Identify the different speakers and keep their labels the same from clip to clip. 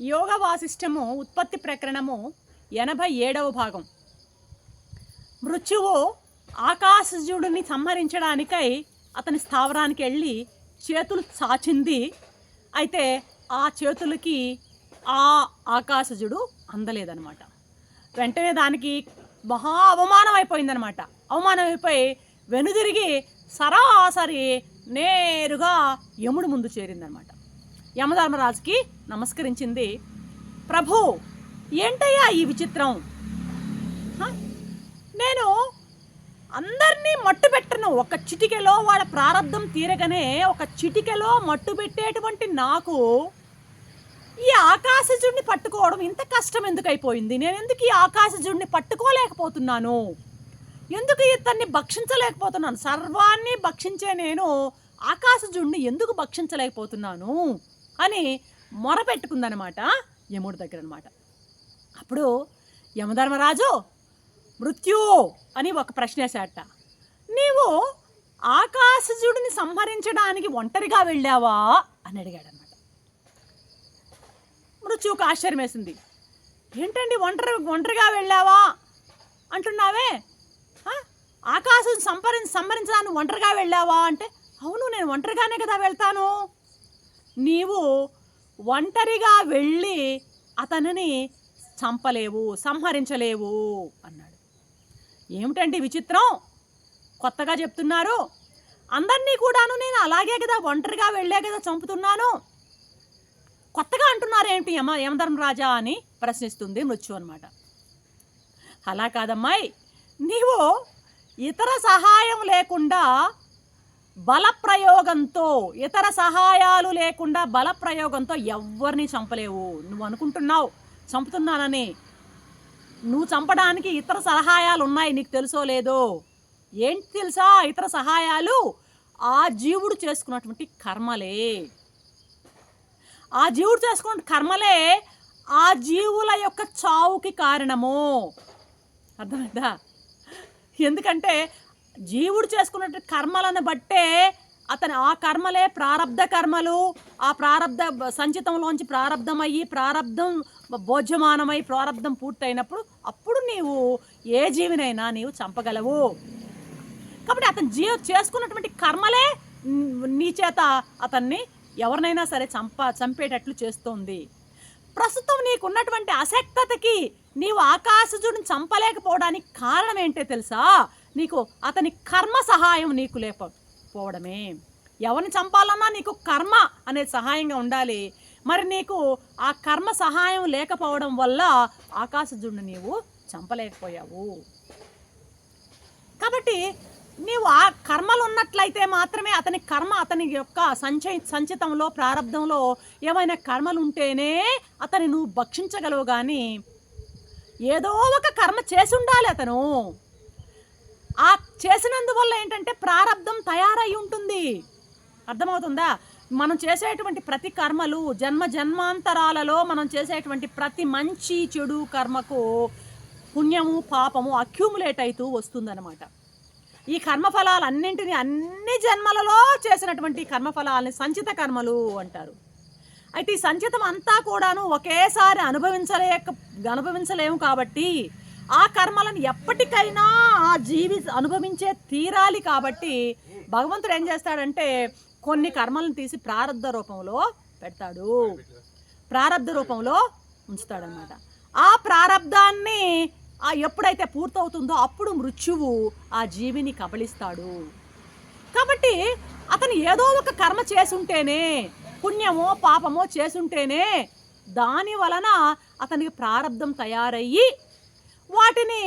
Speaker 1: యోగ వాసిష్టము ఉత్పత్తి ప్రకరణము ఎనభై ఏడవ భాగం. మృత్యువు ఆకాశజుడిని సంహరించడానికై అతని స్థావరానికి వెళ్ళి చేతులు చాచింది. అయితే ఆ చేతులకి ఆ ఆకాశజుడు అందలేదనమాట వెంటనే దానికి మహా అవమానం అయిపోయిందనమాట అవమానం అయిపోయి వెనుదిరిగి సరాసరి నేరుగా యముడు ముందు చేరిందనమాట యమధర్మరాజుకి నమస్కరించింది. ప్రభు ఏంటయ్యా ఈ విచిత్రం? నేను అందరినీ మట్టు పెట్టను. ఒక చిటికెలో వాళ్ళ ప్రారంధం తీరగానే ఒక చిటికెలో మట్టు పెట్టేటువంటి నాకు ఈ ఆకాశజుడిని పట్టుకోవడం ఇంత కష్టం ఎందుకు అయిపోయింది నేను ఎందుకు ఈ ఆకాశజుడిని పట్టుకోలేకపోతున్నాను? ఎందుకు ఇతన్ని భక్షించలేకపోతున్నాను? సర్వాన్ని భక్షించే నేను ఆకాశజుడిని ఎందుకు భక్షించలేకపోతున్నాను? అని మొరపెట్టుకుందనమాట యముడి దగ్గర అనమాట అప్పుడు యమధర్మరాజు మృత్యు అని ఒక ప్రశ్న వేశాట నీవు ఆకాశజుడిని సంహరించడానికి ఒంటరిగా వెళ్ళావా? అని అడిగాడనమాట. మృత్యుకు ఆశ్చర్యం వేసింది. ఏంటండి ఒంటరి ఒంటరిగా వెళ్ళావా? అంటున్నావే? ఆకాశం సంపరి సంహరించడానికి ఒంటరిగా వెళ్ళావా? అంటే అవును నేను ఒంటరిగానే కదా వెళ్తాను. నీవు ఒంటరిగా వెళ్ళి అతనిని చంపలేవు సంహరించలేవు అన్నాడు. ఏమిటండి విచిత్రం? కొత్తగా చెప్తున్నారు. అందరినీ కూడాను నేను అలాగే కదా ఒంటరిగా వెళ్ళే కదా చంపుతున్నాను. కొత్తగా అంటున్నారేమిటి యమ యమధర్మరాజా అని ప్రశ్నిస్తుంది మృత్యు అనమాట అలా కాదమ్మాయి నీవు ఇతర సహాయం లేకుండా బలప్రయోగంతో ఇతర సహాయాలు లేకుండా బలప్రయోగంతో ఎవ్వరిని చంపలేవు. నువ్వు అనుకుంటున్నావు చంపుతున్నానని. నువ్వు చంపడానికి ఇతర సహాయాలు ఉన్నాయి నీకు తెలుసో లేదో? ఏంటి తెలుసా? ఇతర సహాయాలు? ఆ జీవుడు చేసుకున్నటువంటి కర్మలే. ఆ జీవుడు చేసుకున్న కర్మలే ఆ జీవుల యొక్క చావుకి కారణము. అర్థమైందా? ఎందుకంటే జీవుడు చేసుకున్న కర్మలను బట్టే అతను ఆ కర్మలే ప్రారబ్ధ కర్మలు ఆ ప్రారబ్ధ సంచితంలోంచి ప్రారబ్ధమయ్యి ప్రారబ్ధం భోజ్యమానమై ప్రారబ్ధం పూర్తయినప్పుడు అప్పుడు నీవు ఏ జీవినైనా నీవు చంపగలవు. కాబట్టి అతను జీవ చేసుకున్నటువంటి కర్మలే నీ చేత అతన్ని ఎవరినైనా సరే చంప చంపేటట్లు చేస్తోంది. ప్రస్తుతం నీకున్నటువంటి అసక్తతకి నీవు ఆకాశజుడిని చంపలేకపోవడానికి కారణం ఏంటో తెలుసా? నీకు అతని కర్మ సహాయం నీకు లేకపోవడమే. ఎవరిని చంపాలన్నా నీకు కర్మ అనేది సహాయంగా ఉండాలి. మరి నీకు ఆ కర్మ సహాయం లేకపోవడం వల్ల ఆకాశజుడిని నీవు చంపలేకపోయావు. కాబట్టి నీవు ఆ కర్మలు ఉన్నట్లయితే మాత్రమే అతని కర్మ అతని యొక్క సంచయ సంచితంలో ప్రారంధంలో ఏమైనా కర్మలు ఉంటేనే అతని నువ్వు భక్షించగలవు కానీ ఏదో ఒక కర్మ చేసి ఉండాలి అతను. ఆ చేసినందువల్ల ఏంటంటే ప్రారంధం తయారై ఉంటుంది. అర్థమవుతుందా? మనం చేసేటువంటి ప్రతి కర్మలు జన్మ జన్మాంతరాలలో మనం చేసేటువంటి ప్రతి మంచి చెడు కర్మకు పుణ్యము పాపము అక్యూములేట్ అవుతూ వస్తుందన్నమాట. ఈ కర్మఫలాలన్నింటినీ అన్ని జన్మలలో చేసినటువంటి కర్మఫలాలని సంచిత కర్మలు అంటారు. అయితే ఈ సంచితం అంతా కూడాను ఒకేసారి అనుభవించలేక అనుభవించలేము కాబట్టి ఆ కర్మలను ఎప్పటికైనా ఆ జీవి అనుభవించే తీరాలి కాబట్టి భగవంతుడు ఏం చేస్తాడంటే కొన్ని కర్మలను తీసి ప్రారంధ రూపంలో పెడతాడు. ప్రారంధ రూపంలో ఉంచుతాడనమాట ఆ ప్రారంధాన్ని ఆ ఎప్పుడైతే పూర్తవుతుందో అప్పుడు మృత్యువు ఆ జీవిని కబలిస్తాడు కాబట్టి అతను ఏదో ఒక కర్మ చేసుంటేనే పుణ్యమో పాపమో చేసుంటేనే దాని వలన అతనికి ప్రారంధం తయారయ్యి వాటిని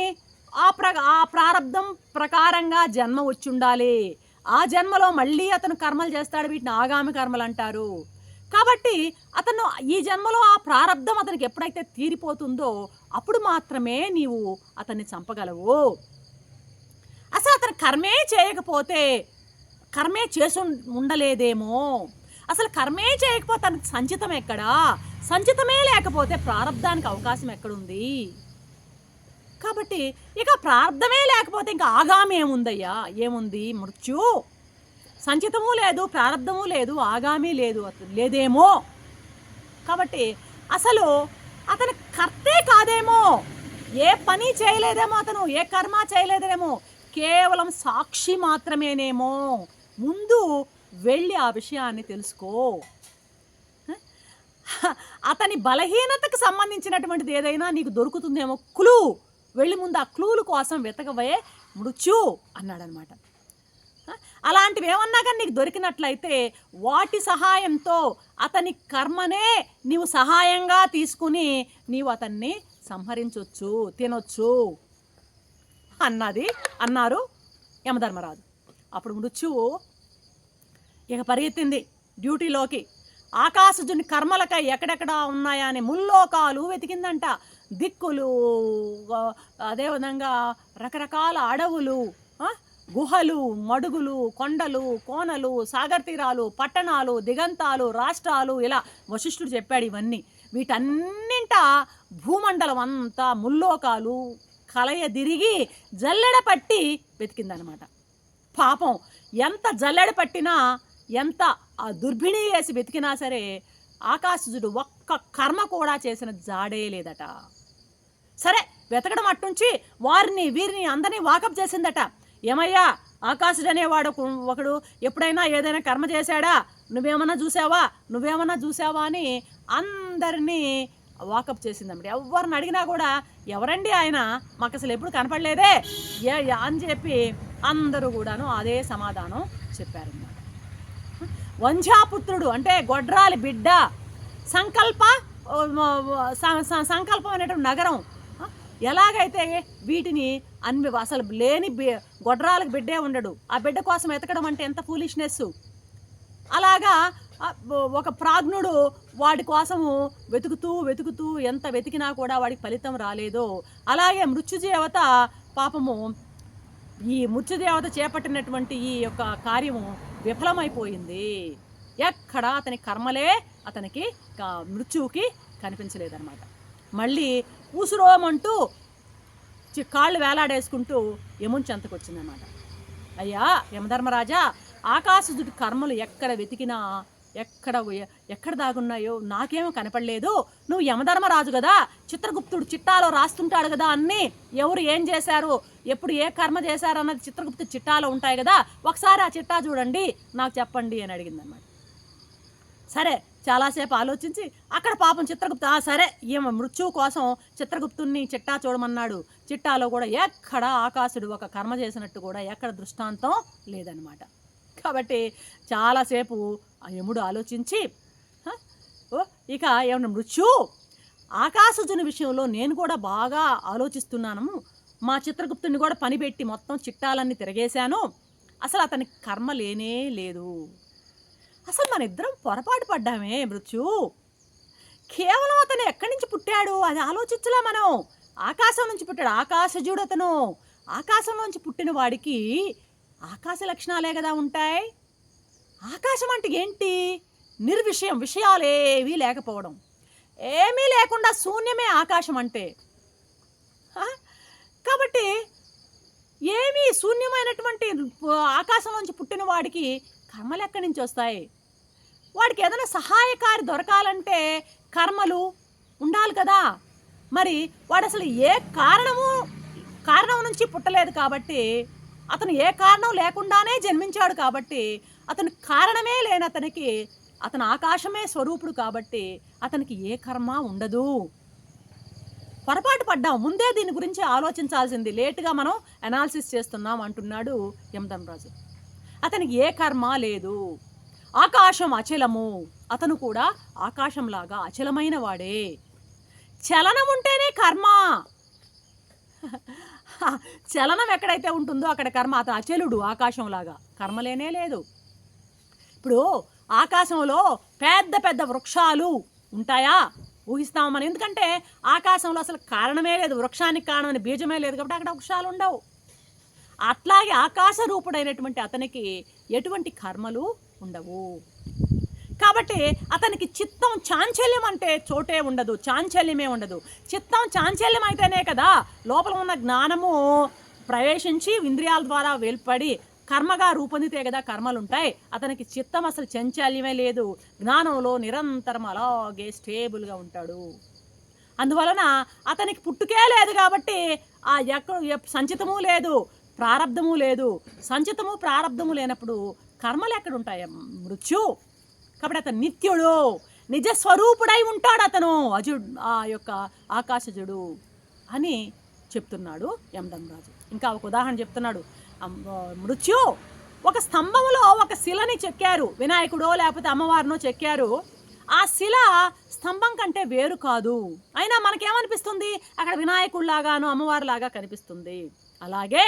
Speaker 1: ఆ ప్ర ఆ ప్రారంధం ప్రకారంగా జన్మ వచ్చి ఉండాలి ఆ జన్మలో మళ్ళీ అతను కర్మలు చేస్తాడు వీటిని ఆగామి కర్మలు అంటారు. కాబట్టి అతను ఈ జన్మలో ఆ ప్రారంధం అతనికి ఎప్పుడైతే తీరిపోతుందో అప్పుడు మాత్రమే నీవు అతన్ని చంపగలవు. అసలు అతను కర్మే చేయకపోతే కర్మే చేసి ఉండలేదేమో. అసలు కర్మే చేయకపోతే తనకు సంచితం ఎక్కడా? సంచితమే లేకపోతే ప్రారంధానికి అవకాశం ఎక్కడుంది? కాబట్టి ఇక ప్రార్థమే లేకపోతే ఇంకా ఆగామి ఏముందయ్యా? ఏముంది? మృత్యు. సంచితము లేదు ప్రారంధము లేదు ఆగామి లేదు లేదేమో. కాబట్టి అసలు అతను కర్తే కాదేమో? ఏ పని చేయలేదేమో అతను ఏ కర్మ చేయలేదేమో? కేవలం సాక్షి మాత్రమేనేమో? ముందు వెళ్ళి ఆ విషయాన్ని తెలుసుకో. అతని బలహీనతకు సంబంధించినటువంటిది ఏదైనా నీకు దొరుకుతుందేమో? క్లూ! వెళ్ళి ముందు ఆ క్లూలు కోసం వెతకబోయే మృత్యు అన్నాడనమాట. అలాంటివి ఏమన్నా కానీ నీకు దొరికినట్లయితే వాటి సహాయంతో అతని కర్మనే నీవు సహాయంగా తీసుకుని నీవు అతన్ని సంహరించవచ్చు తినొచ్చు అన్నది అన్నారు యమధర్మరాజు. అప్పుడు మృత్యువు ఇక పరిగెత్తింది డ్యూటీలోకి. ఆకాశజుని కర్మలకై ఎక్కడెక్కడ ఉన్నాయా అని ముల్లోకాలు వెతికిందంట. దిక్కులు అదేవిధంగా రకరకాల అడవులు గుహలు మడుగులు కొండలు కోనలు సాగర్ తీరాలు పట్టణాలు దిగంతాలు రాష్ట్రాలు ఇలా వశిష్ఠుడు చెప్పాడు ఇవన్నీ. వీటన్నింట భూమండలం అంతా ముల్లోకాలు కలయదిరిగి జల్లెడ పట్టి వెతికిందనమాట. పాపం ఎంత జల్లెడ పట్టినా ఎంత ఆ దుర్భిణి వేసి వెతికినా సరే ఆకాశజుడు ఒక్క కర్మ కూడా చేసిన జాడే లేదట. సరే వెతకడం అట్నుంచి వారిని వీరిని అందరినీ వాకప్ చేసిందట. ఏమయ్యా ఆకాశుడు అనేవాడు ఒకడు ఎప్పుడైనా ఏదైనా కర్మ చేశాడా? నువ్వేమన్నా చూసావా నువ్వేమన్నా చూసావా అని అందరినీ వాకప్ చేసిందన్నమాట. ఎవరిని అడిగినా కూడా ఎవరండి ఆయన? మాకు అసలు ఎప్పుడు కనపడలేదే? ఏ అని చెప్పి అందరూ కూడాను అదే సమాధానం చెప్పారన్నమాట. వంధ్యాపుత్రుడు అంటే గొడ్రాలి బిడ్డ. సంకల్ప సంకల్పం అనేటువంటి నగరం. ఎలాగైతే వీటిని అన్ని అసలు లేని గొడ్రాలకు బిడ్డే ఉండడు. ఆ బిడ్డ కోసం ఎతకడం అంటే ఎంత ఫూలిష్నెస్. అలాగా ఒక ప్రాజ్ఞుడు వాడి కోసము వెతుకుతూ వెతుకుతూ ఎంత వెతికినా కూడా వాడికి ఫలితం రాలేదో. అలాగే మృత్యుదేవత పాపము ఈ మృత్యుదేవత చేపట్టినటువంటి ఈ యొక్క కార్యము విఫలమైపోయింది. ఎక్కడ అతని కర్మలే అతనికి మృత్యువుకి కనిపించలేదన్నమాట. మళ్ళీ ఊసురోమంటూ చి- కాళ్ళు వేలాడేసుకుంటూ యముని చెంతకు వచ్చిందన్నమాట అయ్యా యమధర్మరాజా ఆకాశదుడి కర్మలు ఎక్కడ వెతికినా ఎక్కడ ఎక్కడ దాగున్నాయో నాకేమో కనపడలేదు. నువ్వు యమధర్మరాజు కదా చిత్రగుప్తుడు చిట్టాలో రాస్తుంటాడు కదా అన్ని. ఎవరు ఏం చేశారు ఎప్పుడు ఏ కర్మ చేశారు అన్నది చిత్రగుప్తు చిట్టాలో ఉంటాయి కదా. ఒకసారి ఆ చిట్టా చూడండి నాకు చెప్పండి అని అడిగిందన్నమాట సరే చాలాసేపు ఆలోచించి అక్కడ పాపం చిత్రగుప్త సరే ఈమె మృత్యువు కోసం చిత్రగుప్తుని చిట్టా చూడమన్నాడు. చిట్టాలో కూడా ఎక్కడ ఆకాశుడు ఒక కర్మ చేసినట్టు కూడా ఎక్కడ దృష్టాంతం లేదనమాట. కాబట్టి చాలాసేపు ఆ యముడు ఆలోచించి ఓ ఇక ఏమన్నా మృత్యు? ఆకాశజుని విషయంలో నేను కూడా బాగా ఆలోచిస్తున్నాను. మా చిత్రగుప్తుని కూడా పనిపెట్టి మొత్తం చిట్టాలన్నీ తిరగేశాను. అసలు అతనికి కర్మ లేనే లేదు. అసలు మన ఇద్దరం పొరపాటు పడ్డామే మృత్యు. కేవలం అతను ఎక్కడి నుంచి పుట్టాడు? అది ఆలోచించలా మనం. ఆకాశం నుంచి పుట్టాడు ఆకాశజుడు అతను. ఆకాశంలోంచి పుట్టిన వాడికి ఆకాశ లక్షణాలే కదా ఉంటాయి. ఆకాశం అంటే ఏంటి? నిర్విషయం విషయాలేవీ లేకపోవడం. ఏమీ లేకుండా శూన్యమే ఆకాశం అంటే. కాబట్టి ఏమీ శూన్యమైనటువంటి ఆకాశంలోంచి పుట్టిన వాడికి కర్మలు ఎక్కడి నుంచి వస్తాయి? వాడికి ఏదైనా సహాయకారి దొరకాలంటే కర్మలు ఉండాలి కదా. మరి వాడు అసలు ఏ కారణము కారణం నుంచి పుట్టలేదు కాబట్టి అతను ఏ కారణం లేకుండానే జన్మించాడు కాబట్టి అతను కారణమే లేని అతనికి అతను ఆకాశమే స్వరూపుడు కాబట్టి అతనికి ఏ కర్మ ఉండదు. పొరపాటు పడ్డాం ముందే దీని గురించి ఆలోచించాల్సింది. లేటుగా మనం అనాలిసిస్ చేస్తున్నాం అంటున్నాడు యమధర్మరాజు అతనికి ఏ కర్మ లేదు. ఆకాశం అచలము. అతను కూడా ఆకాశంలాగా అచలమైన వాడే. చలనం ఉంటేనే కర్మ. చలనం ఎక్కడైతే ఉంటుందో అక్కడ కర్మ అతను అచలుడు ఆకాశంలాగా. కర్మ లేనే లేదు. ఇప్పుడు ఆకాశంలో పెద్ద పెద్ద వృక్షాలు ఉంటాయా? ఊహిస్తాం మనం. ఎందుకంటే ఆకాశంలో అసలు కారణమే లేదు. వృక్షానికి కారణమైన బీజమే లేదు కాబట్టి అక్కడ వృక్షాలు ఉండవు. అట్లాగే ఆకాశ రూపుడైనటువంటి అతనికి ఎటువంటి కర్మలు ఉండవు. కాబట్టి అతనికి చిత్తం చాంచల్యం అంటే చోటే ఉండదు చాంచల్యమే ఉండదు. చిత్తం చాంచల్యం అయితేనే కదా లోపల ఉన్న జ్ఞానము ప్రవేశించి ఇంద్రియాల ద్వారా వెలుపడి కర్మగా రూపొందితే కదా కర్మలు ఉంటాయి అతనికి చిత్తం అసలు చంచల్యమే లేదు. జ్ఞానంలో నిరంతరం అలాగే స్టేబుల్గా ఉంటాడు. అందువలన అతనికి పుట్టుకే లేదు కాబట్టి ఆ ఎక్కడ సంచితము లేదు ప్రారంధము లేదు. సంచితము ప్రారంధము లేనప్పుడు కర్మలు ఎక్కడ ఉంటాయి మృత్యు. కాబట్టి అతను నిత్యుడు నిజ స్వరూపుడై ఉంటాడు అతను. అజుడు ఆ యొక్క ఆకాశజుడు అని చెప్తున్నాడు యమధర్మరాజు ఇంకా ఒక ఉదాహరణ చెప్తున్నాడు. మృత్యు ఒక స్తంభంలో ఒక శిలని చెక్కారు. వినాయకుడో లేకపోతే అమ్మవారినో చెక్కారు. ఆ శిల స్తంభం కంటే వేరు కాదు. అయినా మనకేమనిపిస్తుంది? అక్కడ వినాయకుడిలాగాను అమ్మవారిలాగా కనిపిస్తుంది. అలాగే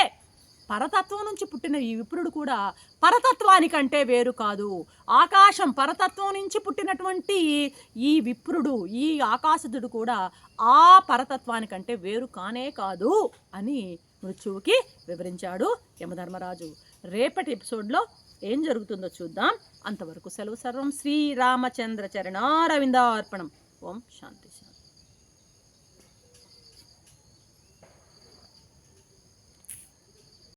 Speaker 1: పరతత్వం నుంచి పుట్టిన ఈ విప్రుడు కూడా పరతత్వానికంటే వేరు కాదు. ఆకాశం పరతత్వం నుంచి పుట్టినటువంటి ఈ విప్రుడు ఈ ఆకాశదుడు కూడా ఆ పరతత్వానికంటే వేరు కానే కాదు అని మృత్యువుకి వివరించాడు యమధర్మరాజు. రేపటి ఎపిసోడ్లో ఏం జరుగుతుందో చూద్దాం. అంతవరకు సెలవు సర్వం శ్రీరామచంద్ర చరణారవిందార్పణం. ఓం శాంతి. శాంతి